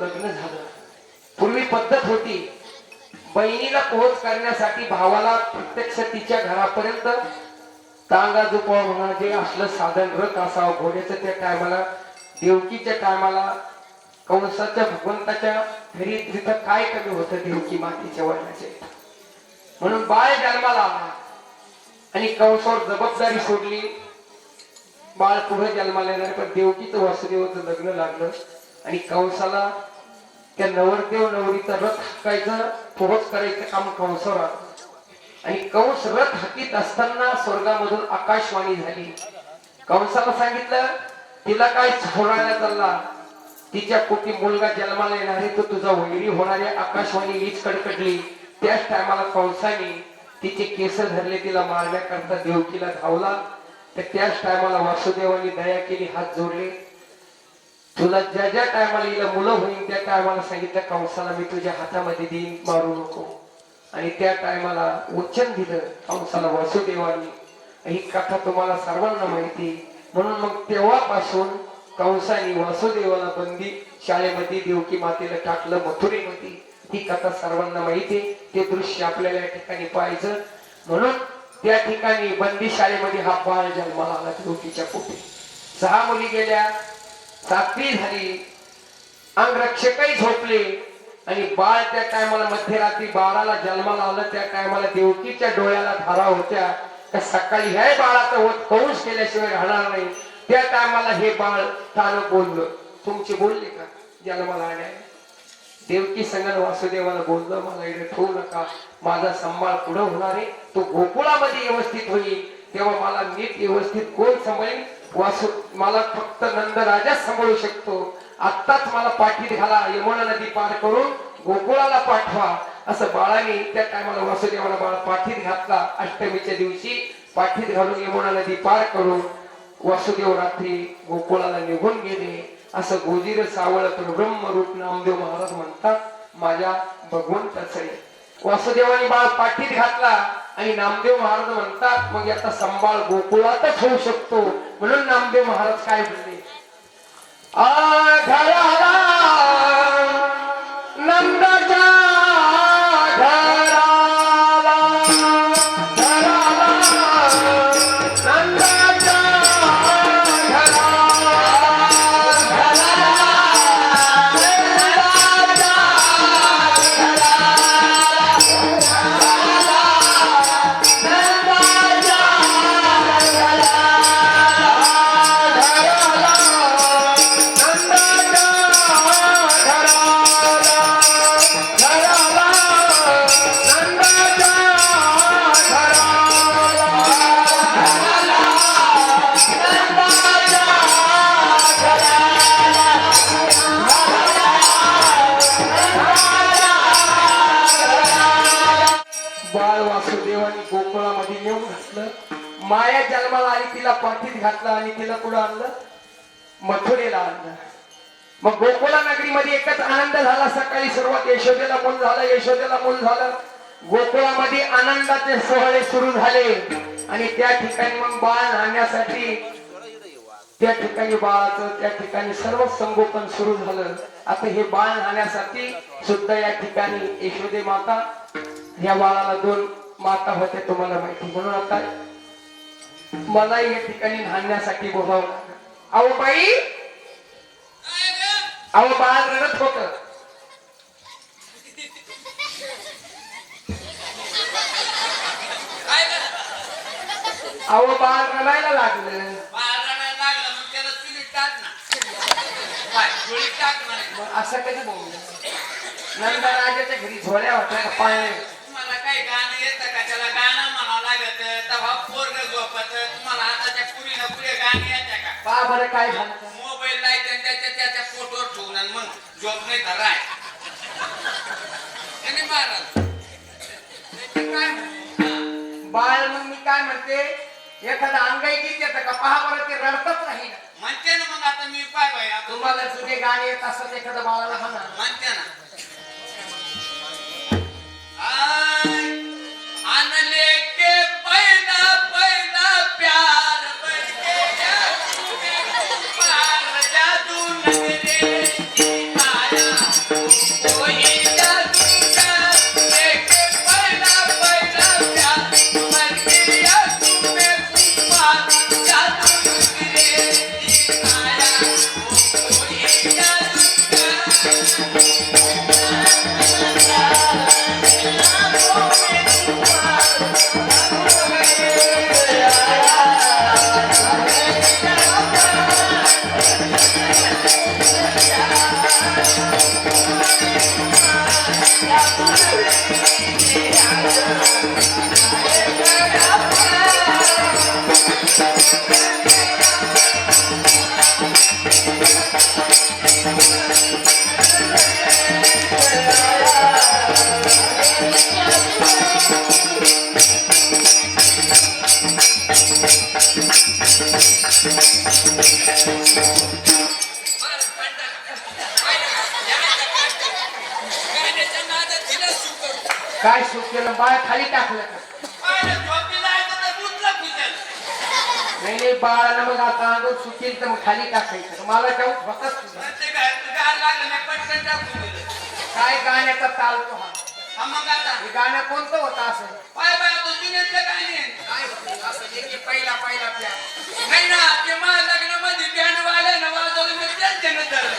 लग्न झालं. पूर्वी पद्धत होती बहिणीला पोहोच करण्यासाठी भावाला प्रत्यक्ष तिच्या घरापर्यंत तांगा झुपवा म्हणा जे असलं साधन रथ असावं घोड्याचं त्या टायमाला देवकीच्या टायमाला कंसाच्या भगवंताच्या घरी तिथं काय कमी होतं देवकी मातीच्या वडिलाचे म्हणून बाळ जन्माला आला. आणि कंसावर जबाबदारी सोडली. बाळ पुढे जन्माला येणार पण देवकीचं वासुदेवाचं लग्न लागलं. आणि कंसाला त्या नवरदेव नवरीचा रथ हाकायचा पोहोच करायचं काम कंसावर. आणि कंस रथ हाकीत असताना स्वर्गामधून आकाशवाणी झाली. कंसाला सांगितलं तिला काय होणाऱ्या चालला? तिच्या पोटी मुलगा जन्माला येणार आहे तो तुझा वैरी होणारे आकाशवाणी वीज कडकडली. त्याच टायमाला कंसाने तिचे केस धरले तिला मारण्याकरता देवकीला धावला. तर त्याच टायमाला वासुदेवानी दया केली हात जोडले. तुला ज्या ज्या टायमाला हिला मुलं होईल त्या टायमाला सांगितलं कंसाला मी तुझ्या हातामध्ये देईन मारू नको. आणि त्या टायमाला वचन दिलं कंसाला वासुदेवानी. ही कथा तुम्हाला सर्वांना माहिती म्हणून मग तेव्हापासून कंसानी वासुदेवाला बंदी शाळेमध्ये देवकी मातेला टाकलं मथुरेमध्ये. ही कथा सर्वांना माहिती आहे. ते दृश्य आपल्याला या ठिकाणी पाहायचं. म्हणून त्या ठिकाणी बंदी शाळेमध्ये हा बाळ जन्माला आला देवकीच्या पोटी. सहा मुली गेल्या. सातवी झाली. अंगरक्षकही झोपले. आणि बाळ त्या टायमाला मध्यरात्री बाळाला जन्माला आलं. त्या टायमाला देवकीच्या डोळ्याला धारा होत्या. त्या सकाळी ह्या बाळाचा होत कौश केल्याशिवाय राहणार नाही. त्या टायमाला हे बाळ तानं बोललं. तुमचे बोलले का? जन्माला आल्या. देवकी संगण वासुदेवाला बोललं मला इकडे ठेवू नका. माझा सांभाळ पुढं होणार आहे. तो गोकुळामध्ये व्यवस्थित होईल. तेव्हा मला नीट व्यवस्थित कोण सांभाळेल? वासु मला फक्त नंदराजा सांभाळू शकतो. आत्ताच मला पाठीत घाला यमुना नदी पार करून गोकुळाला पाठवा. असं बाळाने त्या टायमाला वासुदेवाला बाळा पाठीत घातला. अष्टमीच्या दिवशी पाठीत घालून यमुना नदी पार करून वासुदेव रात्री गोकुळाला निघून गेले. असं गोजीर सावळ ब्रह्म रूप नामदेव महाराज म्हणतात माझ्या भगवंताचे वासुदेवाने बाळ पाठीत घातला. आणि नामदेव महाराज म्हणतात मग याचा संभाळ गोकुळातच होऊ शकतो. म्हणून नामदेव महाराज काय म्हणले? आघराला बाळ वासुदेवानी गोकुळामध्ये येऊन घातलं. माया जन्माला आणि तिला पाठीत घातलं आणि तिला कुठं आणलं. मथुरेला आणलं. मग गोकुळा नगरीमध्ये एकच आनंद झाला. सकाळी सुरुवात यशोदेला मूल झालं. यशोदेला मूल झालं. गोकुळामध्ये आनंदाचे सोहळे सुरू झाले. आणि त्या ठिकाणी मग बाळ आणण्यासाठी त्या ठिकाणी बाळाचं त्या ठिकाणी सर्व संगोपन सुरू झालं. आता हे बाळ आणण्यासाठी सुद्धा या ठिकाणी यशोदे माता या बाळाला दोन माता होते तुम्हाला माहिती. म्हणून आता मला या ठिकाणी नांदण्यासाठी बोलावं लागलं. अहो बाई! अहो बाळ रडत होत. अहो बाळ रडायला लागलं. असं कधी बोललं नंदराजाच्या घरी झोळ्या होत्या का? का बरं काय झालं. मोबाईल आणि त्याच्या त्याच्या फोटोवर ठेवून आणि मग झोप नाही तर राय. आणि महाराज ते काय? म्हणते? बाळ मग मी काय म्हणते? एखादं अंगाई गीत येतं का? पहा बरं ते रडतच नाही. ना. म्हणते ना मग आता मी पाय बाई आता तुम्हाला जुने गाणे येत असत एखादं बाळाला म्हणा. म्हणते ना. आय, काय सुख केलं बाळ खाली टाकलं. नाही नाही बाळाला मग आता अंगावर सुकेल तर मग खाली टाकायचं मला जाऊन होताच तुझा पण ते गार गार लागलं नाही, पटकन टाकून दिलं. काय गाण्याचा ताल तो हा मग आता? हे गाणं कोणतं होतं असं? पाय बाय तो जुन्यातलं गाणी आहे. काय होतं? असं एक एक पहिला पहिला प्या नाही ना ते माझ्या लग्नामध्ये बँड वाल्यानं वाजवलं मी त्यांच्यानं धरलं.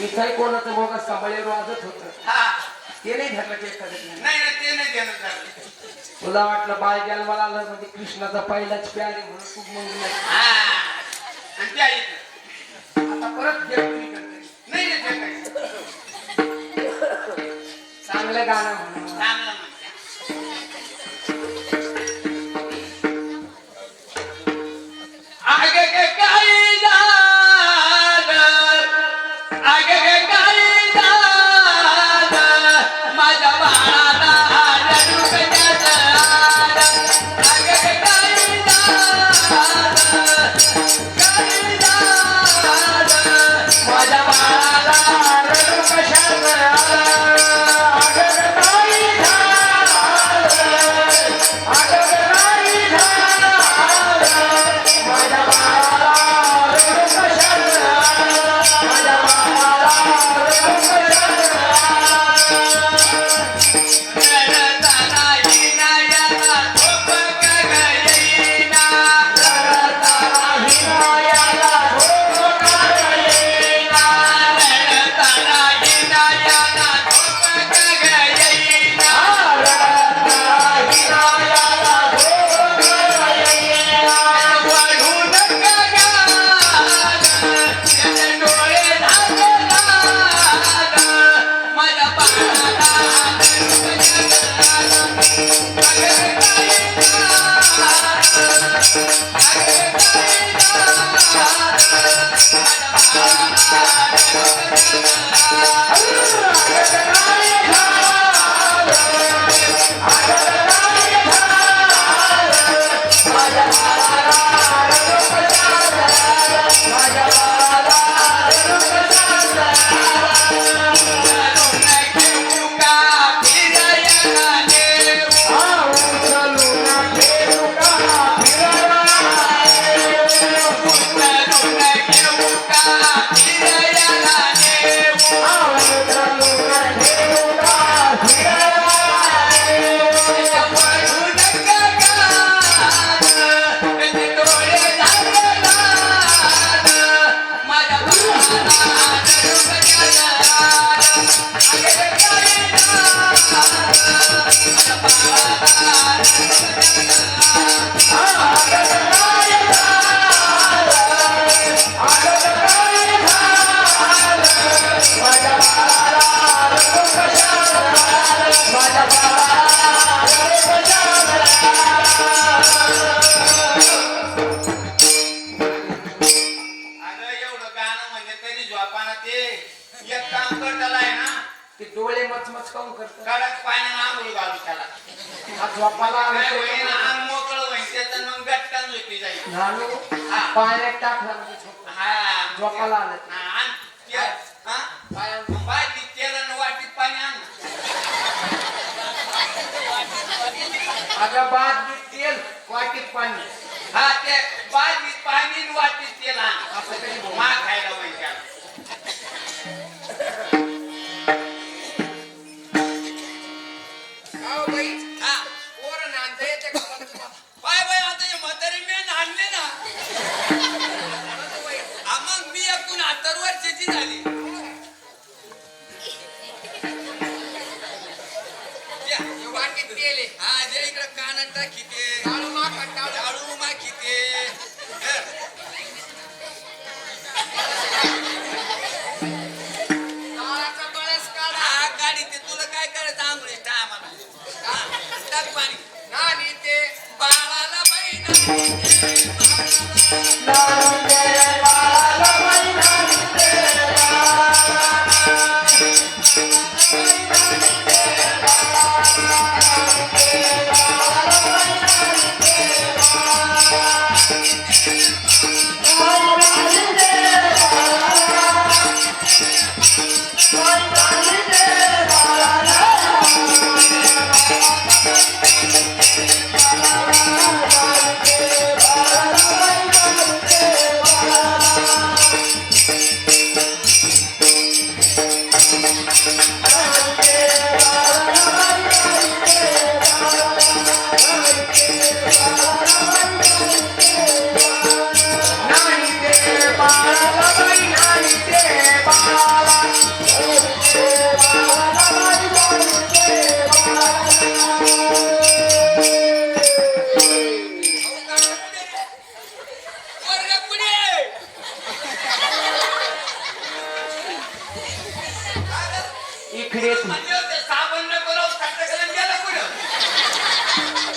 इथं कोणाचं मोग सांभाळेल वाजत होतं. हा. ते नाही धरलं ते नाही नाही ना ते नाही देणं झालं. तुला वाटलं बाळ जन्माला आलं म्हणजे कृष्णाचा पहिलाच प्यारे म्हणून खूप मग हा. आणि त्या इथं. आता परत. नाही ना ते चांगलं गाणं म्हणून अगं पाण्यात टाकला म्हणजे झोप. झोपाला आलं. ते. आण अगं बाद तेल वाटीत पाणी. हा असं कधी बोल. मा खायला होईन ನಾನಿದ್ದೆ ಬಾಳಲ ಬೈ ನಾನಿದ್ದೆ ಬಾಳಲ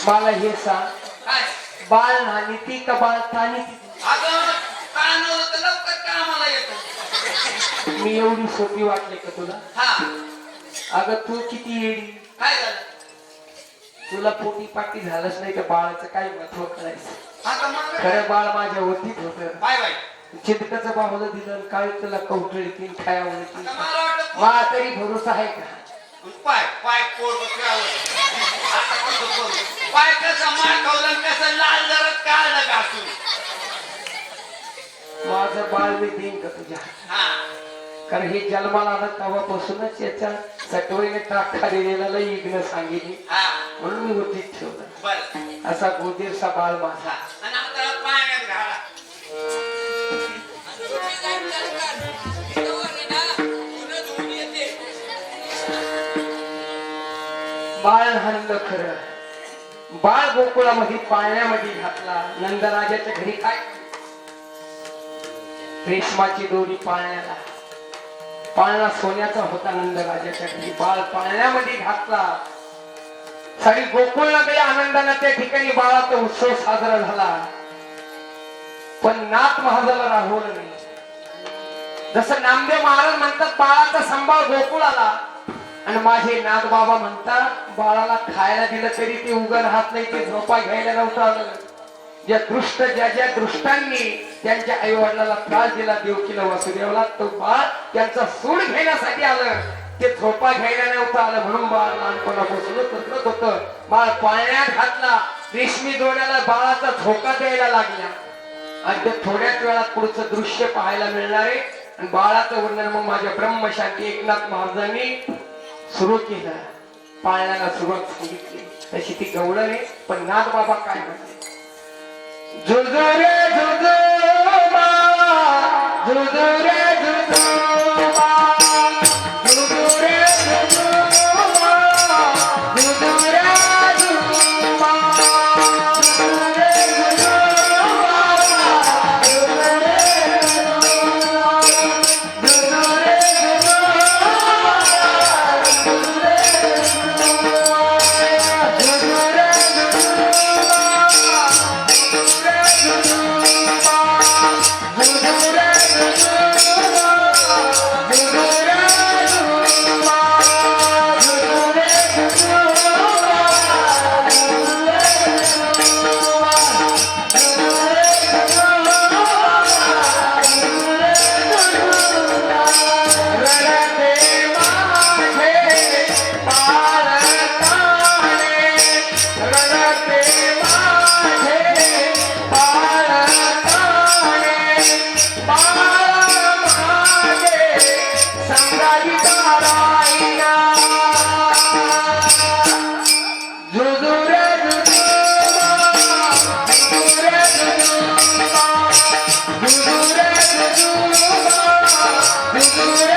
मला हे सांग काय? बाळ नानी ती का बाळ तानी ती? अगं, कान तर लवकर कामाला येतो. मी एवढी सोपी वाटले का तुला? हा, अगं तू किती येडी? काय झालं? तुला पोटी पाटी झालंच नाही तर बाळाचं? काय महत्त्व करायचं? आता मग? खरं बाळ माझ्या वतीत होत बाय बाय. चिंतकाचं बाहुलं दिलं काय तुला कवटळी तीन खायावं आता मला वाटलं भरोसा आहे का? पाय पाय पोट बसल्यावर. पाय कसं माखवलं आणि कसं लाल जरत काढलं घासून. माझं बाळ मी देईन का तुझ्या हा. कारण हे जन्माला आलं तेव्हापासूनच याच्या सटवईने टाका दिलेला इग्न सांगितली हा. म्हणून मी वतीत ठेवलं. असा गोदीरचा बाळ माझा बाळ हल्लं खरं. बाळ गोकुळामध्ये पाळण्यामध्ये घातला. नंदराजाच्या घरी काय? रेशमाची दोरी पाळण्याला. पाळणा सोन्याचा होता नंदराजाच्या घरी. बाळ पाळण्यामध्ये घातला. सारी गोकुळ आनंदाला त्या ठिकाणी बाळाचा उत्सव साजरा झाला. पण नाथ महाजाला राहवलं नाही. जसं नामदेव महाराज म्हणतात बाळाचा संभाळ गोकुळाला आणि माझे नाथ बाबा म्हणतात बाळाला खायला दिलं तरी ते उगा राहत नाही ते झोपा घ्यायला नव्हतं आलं. ज्या दृष्ट ज्या ज्या दृष्टांनी त्यांच्या आई वडिलाला त्रास दिला देवकीला वासुदेवला तो बाळ त्यांचा सूड घेण्यासाठी आलं. ते झोपा घ्यायला नव्हतं आलं. म्हणून बाळ लहानपणापासून तसलंच होतं. बाळ पाळण्यात घातला. रेशमी जोड्याला बाळाचा झोका द्यायला लागला. आणि ते थोड्याच वेळात पुढचं दृश्य पाहायला मिळणार आहे. आणि बाळाचं वर्णन मग माझ्या ब्रह्मशांती एकनाथ महाराजांनी सुरू केलं पाळण्याला सुरुवात सांगितली तशी ती गवडली पण नाथ बाबा काय म्हणते? झुजू रे झुजू बा, Yes.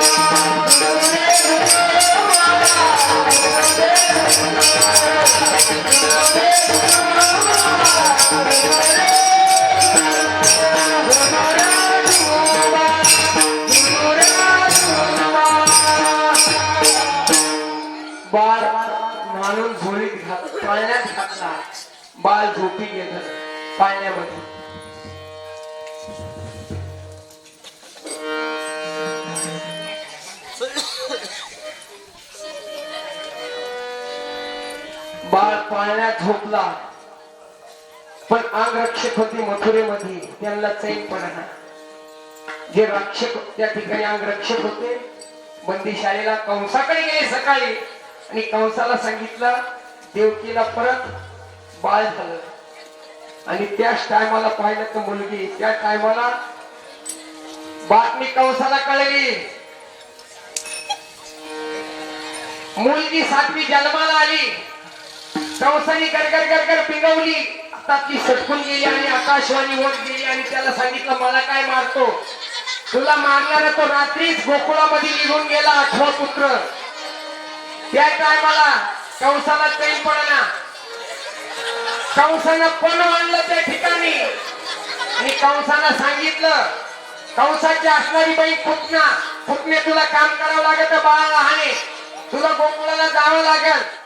बाळ मानून झोळीत घात पाळण्यात घातला. बाळ झोपी घेत पाळण्यामध्ये. बाळ पाळण्यात झोपला. पण अंगरक्षक होते मथुरेमध्ये. त्यांना चैन पडला. जे रक्षक त्या ठिकाणी अंगरक्षक होते बंदी शाळेला कंसाकडे गेले सकाळी. आणि कंसाला सांगितलं देवकीला परत बाळ झालं. आणि त्याच टायमाला पाहिलं तर मुलगी. त्या टायमाला बातमी कंसाला कळली. मुलगी सातवी जन्माला आली. संस्थांनी कर कर कर कर पिंगवली. आता ती सटकून गेली आणि आकाशवाणी वर गेली आणि त्याला सांगितलं मला काय मारतो? तुला मारणारा तो रात्रीच गोकुळामध्ये निघून गेला आठवा पुत्र. त्या टायमाला कंसाला काही पडना कंसानं पण आणलं त्या ठिकाणी. आणि कंसानं सांगितलं कंसाची असणारी बाई फुटना फुटणे तुला काम करावं लागत बाळा लहाने तुला गोकुळाला जावं लागत